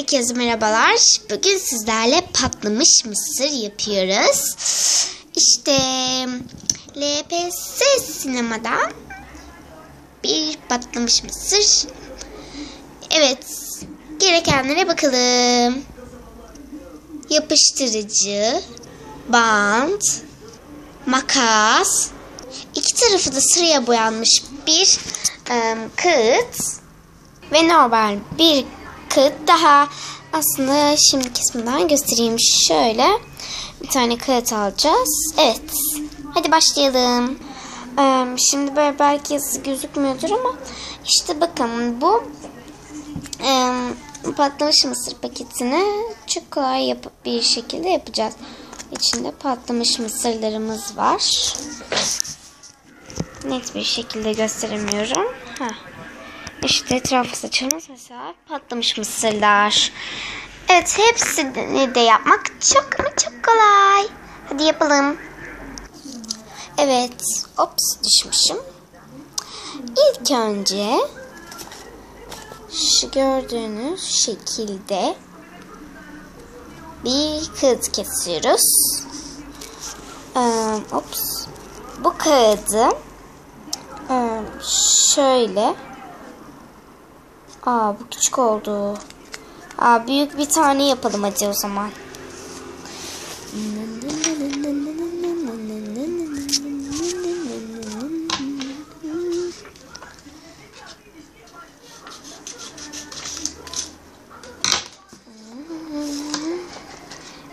Herkese merhabalar. Bugün sizlerle patlamış mısır yapıyoruz. İşte LPS sinemadan bir patlamış mısır. Evet, gerekenlere bakalım. Yapıştırıcı, bant, makas, iki tarafı da sıraya boyanmış bir ım, kağıt ve normal bir kağıt daha aslında şimdi kısmından göstereyim. Şöyle bir tane kağıt alacağız. Evet. Hadi başlayalım. Ee, şimdi böyle belki yazı gözükmüyordur ama işte bakın bu e, patlamış mısır paketini çok kolay yapıp bir şekilde yapacağız. İçinde patlamış mısırlarımız var. Net bir şekilde gösteremiyorum. Heh. İşte etrafı saçımız mesela patlamış mısırlar. Evet hepsini de yapmak çok ama çok kolay. Hadi yapalım. Evet. Ops düşmüşüm. İlk önce şu gördüğünüz şekilde bir kağıt kesiyoruz. Ee, ops. Bu kağıdı e, şöyle Aa bu küçük oldu. Aa büyük bir tane yapalım hadi o zaman.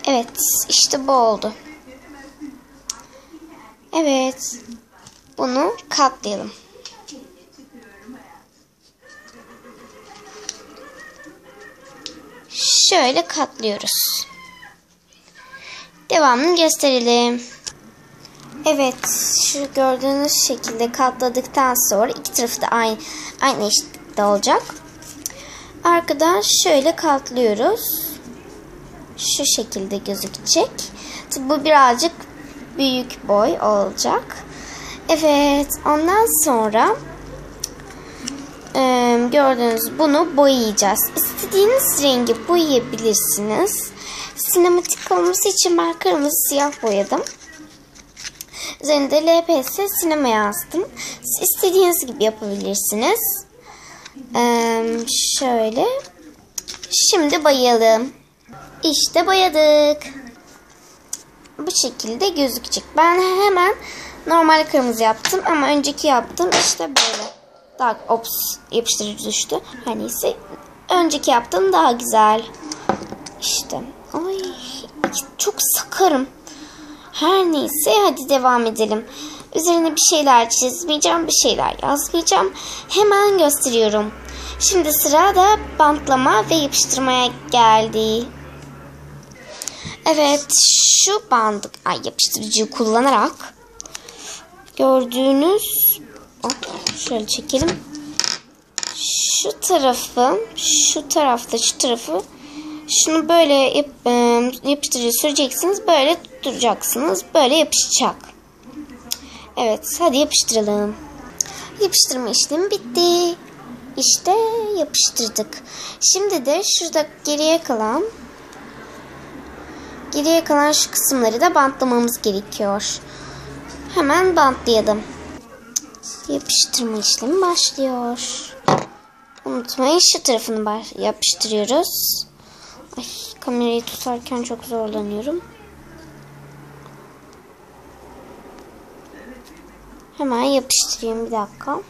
Evet işte bu oldu. Evet. Bunu katlayalım. Şöyle katlıyoruz. Devamını gösterelim. Evet, şu gördüğünüz şekilde katladıktan sonra iki tarafı da aynı aynı eşitlikte olacak. Arkadan şöyle katlıyoruz. Şu şekilde gözükecek. Tabi bu birazcık büyük boy olacak. Evet, ondan sonra gördüğünüz bunu boyayacağız. İstediğiniz rengi boyayabilirsiniz. Sinematik olması için ben kırmızı siyah boyadım. Üzerinde LPS sinema yazdım. Siz istediğiniz gibi yapabilirsiniz. Ee, şöyle. Şimdi boyayalım. İşte boyadık. Bu şekilde gözükecek. Ben hemen normal kırmızı yaptım ama önceki yaptım işte böyle. Daha ops yapıştırıcı düştü. Her neyse. Önceki yaptığım daha güzel. İşte. Ay çok sakarım. Her neyse hadi devam edelim. Üzerine bir şeyler çizmeyeceğim, bir şeyler yazmayacağım. Hemen gösteriyorum. Şimdi sırada bantlama ve yapıştırmaya geldi. Evet, şu bandı ay yapıştırıcıyı kullanarak gördüğünüz şöyle çekelim. Şu tarafı, şu tarafta, şu tarafı şunu böyle yap, e, yapıştırıcı süreceksiniz. Böyle duracaksınız. Böyle yapışacak. Evet, hadi yapıştıralım. Yapıştırma işlemi bitti. İşte yapıştırdık. Şimdi de şurada geriye kalan geriye kalan şu kısımları da bantlamamız gerekiyor. Hemen bantlayalım yapıştırma işlemi başlıyor. Unutmayın şu tarafını yapıştırıyoruz. Ay, kamerayı tutarken çok zorlanıyorum. Hemen yapıştırayım bir dakika.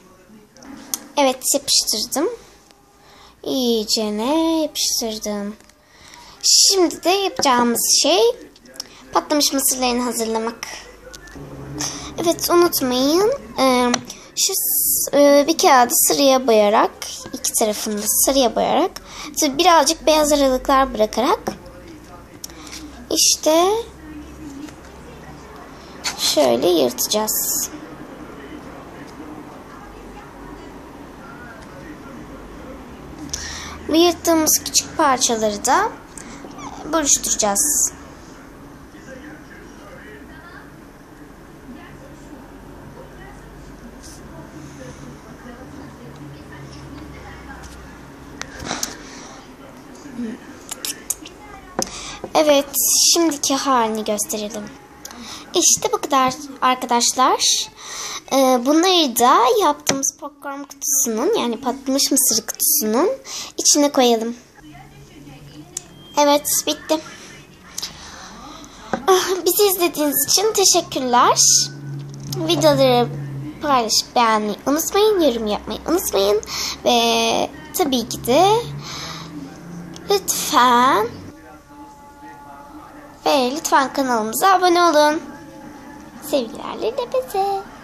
Evet yapıştırdım. İyice ne yapıştırdım. Şimdi de yapacağımız şey patlamış mısırlarını hazırlamak. Evet unutmayın. Ee, şu e, bir kağıdı sıraya boyarak iki tarafını da sarıya boyarak birazcık beyaz aralıklar bırakarak işte şöyle yırtacağız. Bu yırttığımız küçük parçaları da buluşturacağız. Evet, şimdiki halini gösterelim. İşte bu kadar arkadaşlar. Ee, bunları da yaptığımız popcorn kutusunun yani patlamış mısır kutusunun içine koyalım. Evet, bitti. Ah, Bizi izlediğiniz için teşekkürler. Videoları paylaşıp beğenmeyi unutmayın. Yorum yapmayı unutmayın. Ve tabii ki de lütfen ve lütfen kanalımıza abone olun. Sevgilerle Lepese.